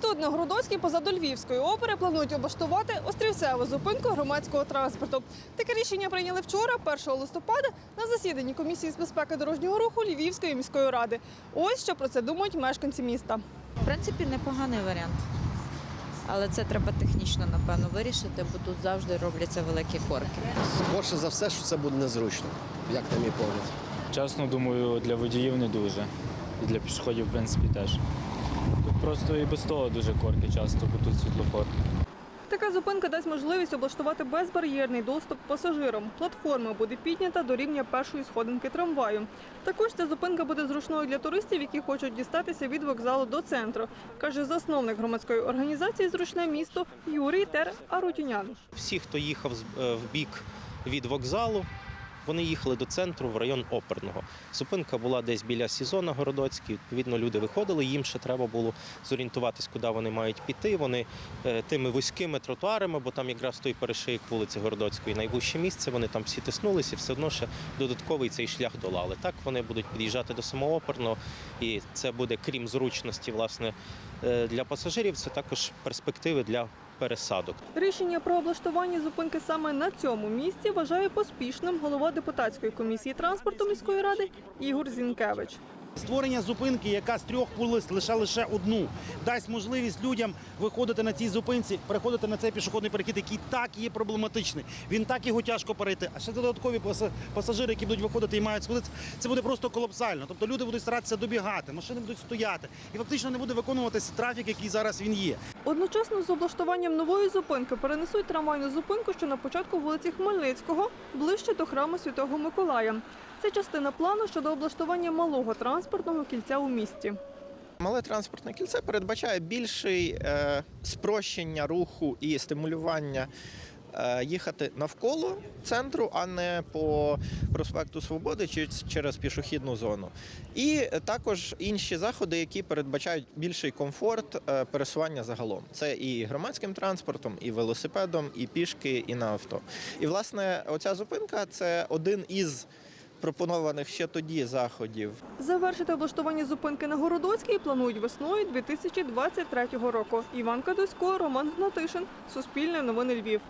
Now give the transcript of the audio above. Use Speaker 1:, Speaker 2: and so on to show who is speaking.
Speaker 1: тут на Городоцькій позаду Львівської опери планують облаштувати острівцеву зупинку громадського транспорту. Таке рішення прийняли вчора, 1 листопада, на засіданні комісії з безпеки дорожнього руху Львівської міської ради. Ось що про це думають мешканці міста.
Speaker 2: В принципі, непоганий варіант. Але це треба технічно, напевно, вирішити, бо тут завжди робляться великі корки.
Speaker 3: Скорше за все, що це буде незручно, як на мій погляд.
Speaker 4: Чесно, думаю, для водіїв не дуже. І для пішоходів, в принципі, теж. Тут просто і без того дуже корки часто, бо тут світлофор.
Speaker 1: Така зупинка дасть можливість облаштувати безбар'єрний доступ пасажирам. Платформа буде піднята до рівня першої сходинки трамваю. Також ця зупинка буде зручною для туристів, які хочуть дістатися від вокзалу до центру, каже засновник громадської організації Зручне місто Юрій Тер Арутюнян.
Speaker 5: Всі, хто їхав е, в бік від вокзалу, вони їхали до центру в район оперного. Зупинка була десь біля Сізона Городоцький. Відповідно, люди виходили. Їм ще треба було зорієнтуватись, куди вони мають піти. Вони е, тими вузькими тротуарами, бо там якраз той перешийок вулиці Городоцької найвужче місце. Вони там всі тиснулися, і все одно ще додатковий цей шлях долали. Так вони будуть під'їжджати до самого оперного, і це буде, крім зручності, власне, е, для пасажирів, це також перспективи для пересадок.
Speaker 1: Рішення про облаштування зупинки саме на цьому місці вважає поспішним голова депутатської комісії транспорту міської ради Ігор Зінкевич.
Speaker 6: Створення зупинки, яка з трьох вулиць лише лише одну, дасть можливість людям виходити на цій зупинці, переходити на цей пішохідний перехід, який так є проблематичний. Він так його тяжко перейти. А ще додаткові паса- пасажири, які будуть виходити і мають сходити, це буде просто колапсально. Тобто люди будуть старатися добігати, машини будуть стояти, і фактично не буде виконуватися трафік, який зараз він є.
Speaker 1: Одночасно з облаштуванням нової зупинки перенесуть трамвайну зупинку, що на початку вулиці Хмельницького, ближче до храму Святого Миколая. Це частина плану щодо облаштування малого транспортного кільця у місті.
Speaker 7: Мале транспортне кільце передбачає більший е, спрощення руху і стимулювання е, їхати навколо центру, а не по проспекту Свободи чи через пішохідну зону. І також інші заходи, які передбачають більший комфорт е, пересування загалом. Це і громадським транспортом, і велосипедом, і пішки, і на авто. І власне оця зупинка це один із пропонованих ще тоді заходів
Speaker 1: Завершити облаштування зупинки на Городоцькій планують весною 2023 року. Іван Кадусько, Роман Гнатишин, Суспільне новини Львів.